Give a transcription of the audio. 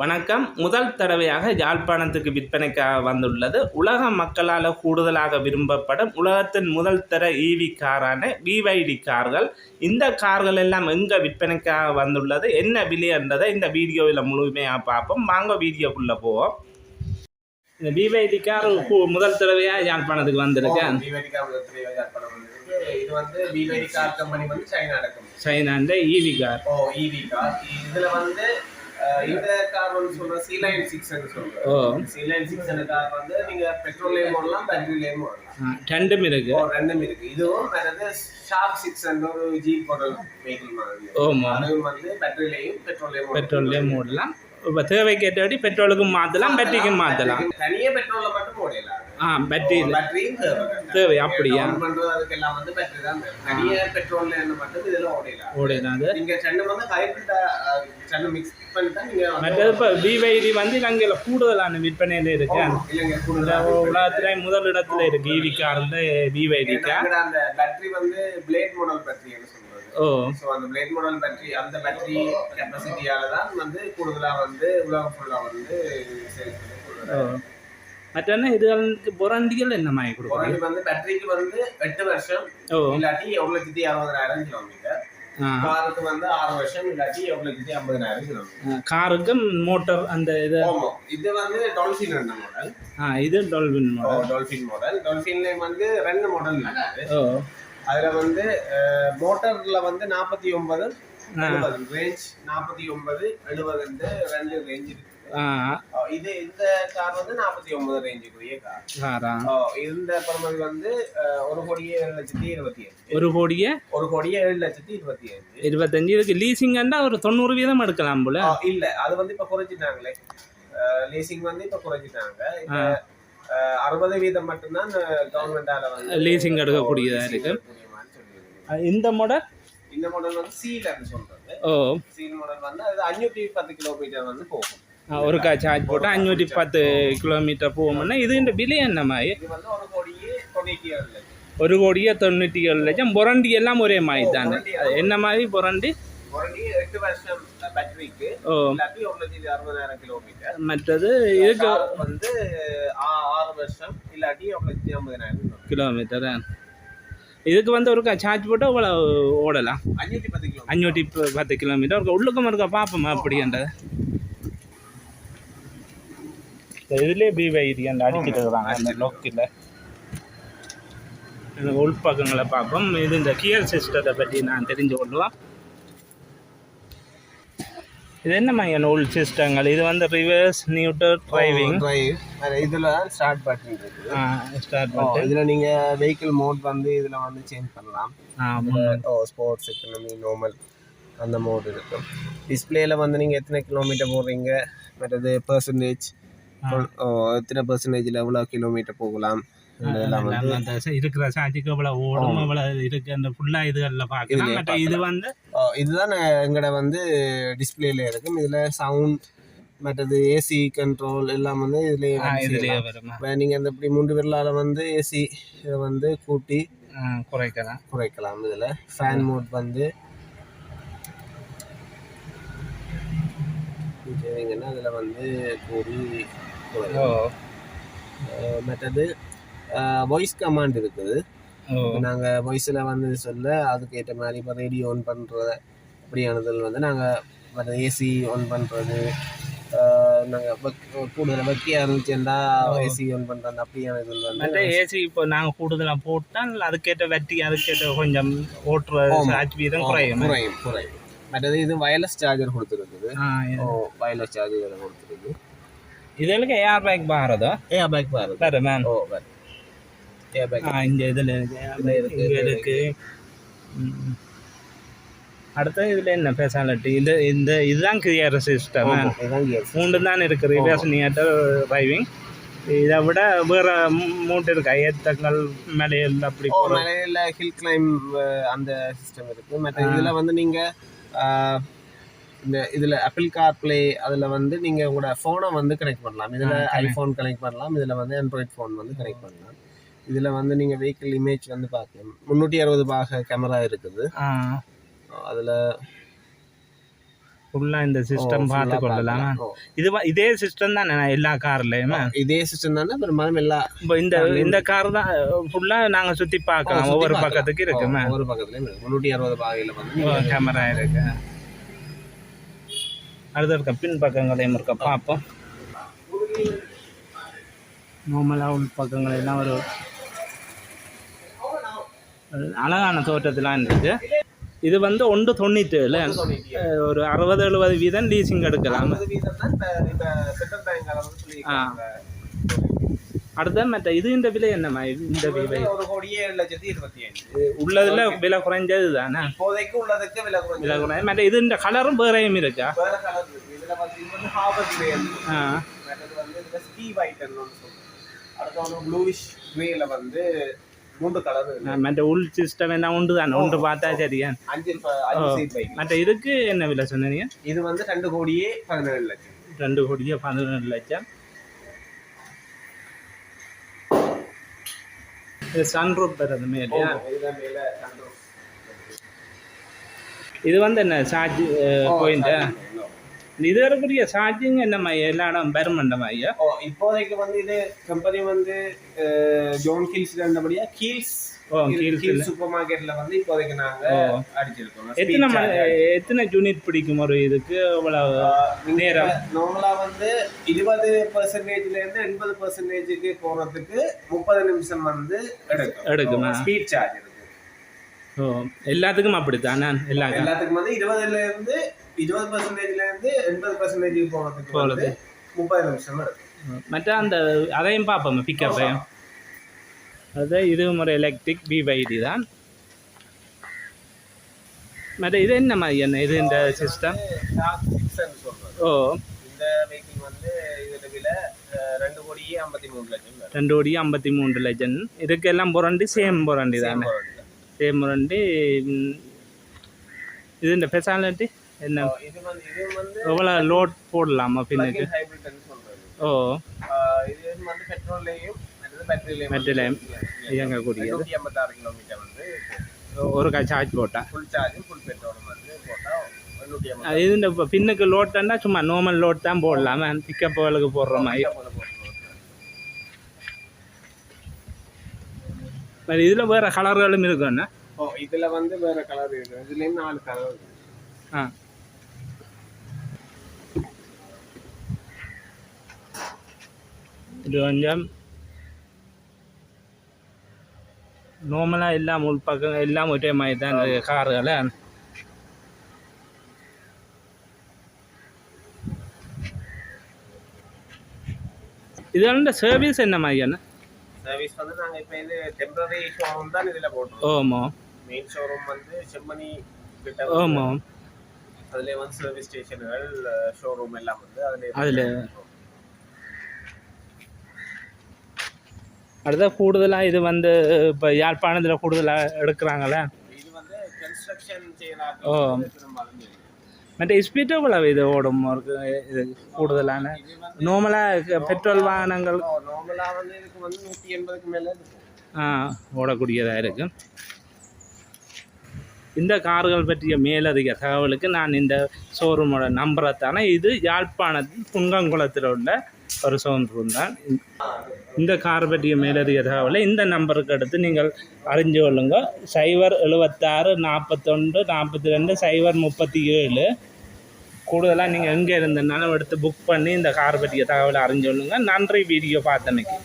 வணக்கம். முதல் தடவையாக யாழ்ப்பாணத்துக்கு விற்பனைக்காக வந்துள்ளது. உலக மக்களால் கூடுதலாக விரும்பப்படும் உலகத்தின் முதல் தர ஈவி காரான பிவைடி கார்கள். இந்த கார்கள் எல்லாம் எங்கே விற்பனைக்காக வந்துள்ளது? என்ன விலை என்றதை இந்த வீடியோவில் முழுமையாக பார்ப்போம். வாங்க வீடியோக்குள்ளே போவோம். இந்த பிவைடி கார் முதல் தடவையாக யாழ்ப்பாணத்துக்கு வந்திருக்கேன் இது வந்து பிவேடி கார் கம்பெனி வந்து சைனா சைனாண்ட ஈவி கார். ஓ ஈவி கார். இதுல வந்து இந்த கார் வந்து சொல்ற சி லைன் சிக்ஸ் சொல்றோம் ஓ. சி லைன் சிக்ஸ் கார் வந்து நீங்க பெட்ரோல்லையும் ஓடலாம் பேட்டரிலையும் ஓடலாம். ரெண்டும் இருக்கு. ரெண்டும் இருக்கு. இதுவும் வேறது ஷார்ப் சிக்ஸ் ஒரு ஜீப் மாடல் வெஹிக்கிள் மாதிரி. அதுவும் வந்து பேட்டரிலையும் பெட்ரோல்லையும் பெட்ரோல்லையும் மூடலாம் இப்போ தேவைக்கு ஏற்றபடி பெட்ரோலுக்கும் மாற்றலாம் பேட்டரிக்கும் மாற்றலாம் தனியே பெட்ரோல்ல மட்டும் ஓடலாம். ஆ பேட்டரி பேட்டரியும் தேவை அப்படியா? பண்றது அதுக்கெல்லாம் வந்து பேட்டரி தான் தனியே பெட்ரோல்ல என்ன மட்டும் இதுல ஓடலாம் ஓடிதான் அது? நீங்க சென்னை வந்து ஹைபிரிட் சென்னை மிக்ஸ் பண்ணி தான் நீங்க வந்து- மற்றது இப்போ பிவைடி வந்து இலங்கையில் கூடுதலான விற்பனையில் இருக்கு. இல்லைங்க கூடுதலா உலகத்துல முதல் இடத்துல இருக்கு ஈவி கார்ல பிவைடி அந்த பேட்டரி வந்து பிளேட் மாடல் சொல்றது. ஓ. ஸோ அந்த பிளேட் மாடல் பேட்டரி அந்த பேட்டரி கெப்பாசிட்டியால தான் வந்து கூடுதலா வந்து உலகம் ஃபுல்லா வந்து சேல்ஸ் பண்ணி இதுகளுக்கு புரண்டிகள் என்ன மாதிரி கொடுக்குறோம் குறைஞ்சு வந்து பேட்டரிக்கு வந்து எட்டு வருஷம் ஓ இல்லாட்டி ஒரு லட்சத்தி அறுபதாயிரம் கிலோமீட்டர் ஆ காருக்கு வந்து ஆறு வருஷம் இல்லாட்டி ஒரு லட்சத்தி ஐம்பதாயிரம் கிலோமீட்டர் காருக்கும் மோட்டார் அந்த இது இது வந்து டால்ஃபின் ரெண்டு மாடல் ஆ இது டொல்பின் மாடல் டால்ஃபின் மாடல் டால்ஃபின்ல வந்து ரெண்டு மாடல் இருக்குது அதுல வந்து மோட்டர்ல வந்து நாற்பத்தி ஒன்பது ஆ. ரேஞ்ச் நாற்பத்தி ஒன்பது எழுபது ரெண்டு ரேஞ்ச் இருக்கு இது இந்த கார் வந்து நாற்பத்தி ஒன்பது ரேஞ்சுக்குரிய கார் இந்த பரமதி வந்து ஒரு கோடியே ஏழு லட்சத்தி இருபத்தி ஏழு. ஒரு கோடியே? ஒரு கோடியே ஏழு லட்சத்தி இருபத்தி ஏழு. இருபத்தஞ்சு. இதுக்கு லீசிங்கண்டா ஒரு தொண்ணூறு வீதம் எடுக்கலாம் போல. இல்ல அது வந்து இப்ப குறைச்சிட்டாங்களே. லீசிங் வந்து இப்ப குறைச்சிட்டாங்க. அறுபது வீதம் மட்டும்தான் கவர்மெண்டால வந்து லீசிங் எடுக்கக்கூடியதா இருக்கு. இந்த மாடல் இந்த மாடல் வந்து சீலன்னு சொல்றது. ஓ. சீல் மாடல் வந்து அது அஞ்சூற்றி பத்து கிலோமீட்டர் வந்து போகும். ஆ, ஒரு கா சார்ஜ் போட்டு அஞ்சூற்றி பத்து கிலோமீட்டர் போகும்னா இது இந்த விலை என்ன மாதிரி ஒரு கோடியே தொண்ணூற்றி ஏழு லட்சம். புரண்டி எல்லாம் ஒரே மாதிரி தானே? அது என்ன மாதிரி புரண்டி? மற்றது இதுக்கு வந்து ஆ- ஆறு வருஷம் கிலோமீட்டர் இதுக்கு வந்து ஒரு சார்ஜ் போட்டு இவ்வளோ ஓடலாம்? அஞ்சூற்றி பத்து கிலோமீட்டர் உள்ளுக்கும் இருக்க பார்ப்போமா அப்படின்றது இதுலேயே அந்த அடிக்கிட்டு இருக்கிறாங்க அந்த லோக்கில் இந்த உள்பக்கங்களை பார்ப்போம். இது இந்த கியர் சிஸ்டத்தை பற்றி நான் தெரிஞ்சு கொள்ளுவோம். இது என்ன மாதிரியான உள் சிஸ்டங்கள் இது வந்து ரிவர்ஸ் நியூட்டர் டிரைவிங் டிரைவ் இதுல ஸ்டார்ட் பட்டன் ஸ்டார்ட் ஓ, இதுல நீங்க வெஹிக்கிள் மோட் வந்து இதுல வந்து சேஞ்ச் பண்ணலாம். ஓ ஸ்போர்ட்ஸ் எக்கனமி நார்மல் அந்த மோட் இருக்கு டிஸ்பிளேல வந்து நீங்க எத்தனை கிலோமீட்டர் போடுறீங்க? மற்றது பர்சன்டேஜ் எத்தனை பர்சன்டேஜ்ல எவ்வளவு கிலோமீட்டர் போகலாம்? இருக்கிற சாட்சிக்கு இவ்வளவு ஓடும் இருக்கு அந்த ஃபுல்லா இதுகளில் பார்க்கலாம். இது வந்து இதுதான் எங்கட வந்து டிஸ்பிளேல இருக்கும். இதுல சவுண்ட் மற்றது ஏசி கண்ட்ரோல் எல்லாம் வந்து இதுலயே ஆ, வந்து இதுலயே செய்யலாம். வருமா இப்ப நீங்க அந்த இப்படி மூன்று விரலால வந்து ஏசி இதை வந்து கூட்டி குறைக்கலாம். குறைக்கலாம் இதுல. ஃபேன் மோட் வந்து அதுல வந்து கூடி ஓ. மற்றது வாய்ஸ் கமாண்ட் இருக்குது. ஓ. நாங்க வாய்ஸ்ல வந்து சொல்ல அதுக்கேற்ற மாதிரி இப்போ ரேடியோ ஆன் பண்றது அப்படியானதில் வந்து நாங்க மற்ற ஏசி ஆன் பண்றது அஹ் நாங்க வக்- கூடுதல் வக்கியா இருந்துச்சுன்னா ஏசி ஆன் பண்றது அப்படியான இதில் வந்து ஏசி இப்போ நாங்கள் கூடுதலாக போட்டால் அதுக்கேற்ற வட்டி அதுக்கேற்ற கொஞ்சம் ஓட்டுற சார்ஜ் வீதம் குறையும். குறையும் குறையும். மற்றது இது வயர்லெஸ் சார்ஜர் கொடுத்துருக்குது. வயர்லெஸ் சார்ஜர் இதில் இதுகளுக்கு ஏர் பேக் பாரதோ ஏ பேக் பாருங்க வேறு மேம் ஓ பாரு ஏ பேக் ஆ இந்த இதில் இருக்கு இருக்கு. அடுத்து இதில் என்ன ஸ்பெஷாலிட்டி இது இந்த இதுதான் கிளியர் சிஸ்டம். மூன்று தான் இருக்கு ரிவர்ஸ் நியட்டர் டிரைவிங் இதை விட வேற மூ- மூன்று இருக்கு ஏத்தங்கள் மலையில் அப்படி மலையில ஹில் கிளைம் அந்த சிஸ்டம் இருக்கு மற்ற இதுல வந்து நீங்க அஹ், இந்த இதுல ஆப்பிள் கார் பிளே அதுல வந்து நீங்க உங்களோட போனை வந்து கனெக்ட் பண்ணலாம். இதுல ஐபோன் கனெக்ட் பண்ணலாம். இதுல வந்து ஆண்ட்ராய்ட் ஃபோன் வந்து கனெக்ட் பண்ணலாம். இதுல வந்து நீங்க வெஹிக்கிள் இமேஜ் வந்து பார்க்கலாம். முந்நூற்றி அறுபது பாக கேமரா இருக்குது. அதுல ஃபுல்லாக இந்த சிஸ்டம் பார்த்து கொள்ளலாம். இது இதே சிஸ்டம் தான் எல்லா கார்லையுமே இதே சிஸ்டம் தானே? பெரும்பாலும் எல்லா இப்போ இந்த இந்த கார் தான் ஃபுல்லாக நாங்கள் சுற்றி பார்க்கலாம். ஒவ்வொரு. பக்கத்துக்கு இருக்குமே. ஒவ்வொரு பக்கத்துலயும் முன்னூற்றி அறுபது பாகையில் வந்து கேமரா இருக்கு. அடுத்த இருக்க பின் பக்கங்களையும் இருக்க பார்ப்போம். நார்மலாக உள் பக்கங்கள் எல்லாம் ஒரு அழகான தோட்டத்திலாம் இருக்கு இது வந்து ஒன்று தொண்ணூற்றி ஏழு அஹ் ஒரு அறுபது எழுபது வீதம் லீசிங் எடுக்கலாம். ஐம்பது வீதம் தான் இப்ப இப்ப சென்ட்ரல் பேங்க் வந்து சொல்லியிருக்காங்க அடுத்த மற்ற இது இந்த விலை என்னம்மா? இந்த விலை. ஒரு கோடியே லட்சத்தி இருபத்தி அஞ்சு உள்ளதுல விலை குறைஞ்சது தானே? இப்போதைக்கு உள்ளதுக்கு விலை குறைஞ்சு விலை குறை மற்ற இது இந்த கலரும் வேறையும் இருக்கா? வேற கலர் இதுல வந்து ஹார்வர்ட் கிரே ஆ. மற்றது வந்து ஸ்கீ ஒன்று சொல்லுவோம் அடுத்து வந்து ப்ளூவிஷ் கிரேல வந்து மூன்று கலர் இருக்கு. மற்ற உள் சிஸ்டம் என்ன உண்டு தானே? ஒன்று பார்த்தா சரியா? அஞ்சு ப- அஞ்சு சீட் பைக் மற்ற இதுக்கு என்ன விலை சொன்னீங்க? இது வந்து ரெண்டு கோடியே பதினேழு லட்சம். ரெண்டு கோடியே பதினொன்று லட்சம். இது சன்ரூப் பெறது இல்லையா இது வந்து என்ன சார்ஜ் பாயிண்ட் இது இருக்கக்கூடிய சார்ஜிங் என்னம்மா எல்லா இடம் பெருமண்டமா ஐயா இப்போதைக்கு வந்து இது கம்பெனி வந்து ஜோன் ஹில்ஸ்ல இருந்தபடியா கீல்ஸ் கீல்ஸ் சூப்பர் மார்க்கெட்ல வந்து இப்போதைக்கு நாங்க. அடிச்சிருக்கோம். எத்தனை எத்தனை யூனிட் பிடிக்கும் ஒரு இதுக்கு? அவ்வளவு நேரம்? நார்மலா வந்து இருபது பெர்சன்டேஜ்ல இருந்து எண்பது பெர்சன்டேஜுக்கு போறதுக்கு முப்பது நிமிஷம் வந்து எடுக்கும். எடுக்குமா? ஸ்பீட் சார்ஜ் ஓ எல்லாத்துக்கும் அப்படித்தானே? எல்லா எல்லாத்துக்கும் வந்து இருபதுல இருந்து இருபது பெர்சன்டேஜ்ல இருந்து எண்பது பெர்சன்டேஜுக்கு போறதுக்கு போறது. முப்பது நிமிஷம் எடுக்கும். மற்ற அந்த அதையும் பார்ப்போம் பிக்கப்பையும் அது இது ஒரு எலக்ட்ரிக் பிவைடி தான். மற்ற இது என்ன மாதிரி என்ன? இது இந்த சிஸ்டம் ஓ. ரெண்டு கோடியே ஐம்பத்தி மூணு லட்சம். ரெண்டு கோடி ஐம்பத்தி மூன்று லட்சம். இதுக்கெல்லாம் புரண்டி சேம் புரண்டி தானே. சேம் புரண்டி இது இந்த ஸ்பெஷாலிட்டி என்ன? எவ்வளோ லோட் போடலாமா பின்னுக்கு? ஓ. இது வந்து பெட்ரோல்லையும் இயங்கக்கூடியது. நூற்றி ஐம்பத்தாறு கிலோமீட்டர் வந்து ஒரு சார்ஜ் போட்டா ஃபுல் சார்ஜும் ஃபுல் பெட்ரோலும் வந்து போட்டால் அது இந்த பின்னுக்கு லோட்னா சும்மா நார்மல் லோட் தான் போடலாமா பிக்கப்புகளுக்கு போடுற மாதிரி మరి இதில் வேறு கலர்களும் இருக்குண்ணா ஓ இதுல வந்து வேற கலர் இருக்கு இதுலயும் நாலு கலர் இருக்கு ஆ இது கொஞ்சம் நார்மலாக எல்லாம் உள்பக்கம் எல்லாம் ஒரே மாதிரி தான் கார்களை இதோட சர்வீஸ் என்ன மாதிரியான சர்வீஸ் வந்து நாங்க இப்போ இது டெம்பரரி ஷோரூம் தான் இதுல போட்டுருக்கோம் ஓமோ மெயின் ஷோரூம் வந்து செம்மணி கிட்ட ஓமோ அதுல வந்து சர்வீஸ் ஸ்டேஷன்கள் ஷோரூம் எல்லாம் வந்து அதுல அதுல. அடுத்த கூடுதலாக இது வந்து இப்போ யாழ்ப்பாணத்தில் கூடுதலாக எடுக்கிறாங்களே இது வந்து கன்ஸ்ட்ரக்ஷன் ஓ. மற்ற ஸ்பீட் எவ்வளவு இது ஓடும் இது கூடுதலான? நார்மலாக பெட்ரோல் வாகனங்கள்? ஆ, ஓடக்கூடியதாக இருக்கு. இந்த கார்கள் பற்றிய மேலதிக தகவலுக்கு நான் இந்த ஷோரூமோட நம்பரை தானே இது யாழ்ப்பாணத்தில் புங்கங்குளத்தில் உள்ள ஒரு ஷோரூம் இந்த கார் பற்றிய மேலதிக தகவலை இந்த நம்பருக்கு அடுத்து நீங்கள் அறிஞ்சு கொள்ளுங்க. சைபர் எழுபத்தாறு நாற்பத்தொன்று நாற்பத்தி ரெண்டு சைபர் முப்பத்தி ஏழு கூடுதலாக நீங்கள் எங்கே இருந்தனாலும் எடுத்து புக் பண்ணி இந்த கார் பற்றிய தகவலை அறிஞ்சு கொள்ளுங்க. நன்றி வீடியோ பார்த்தமைக்கு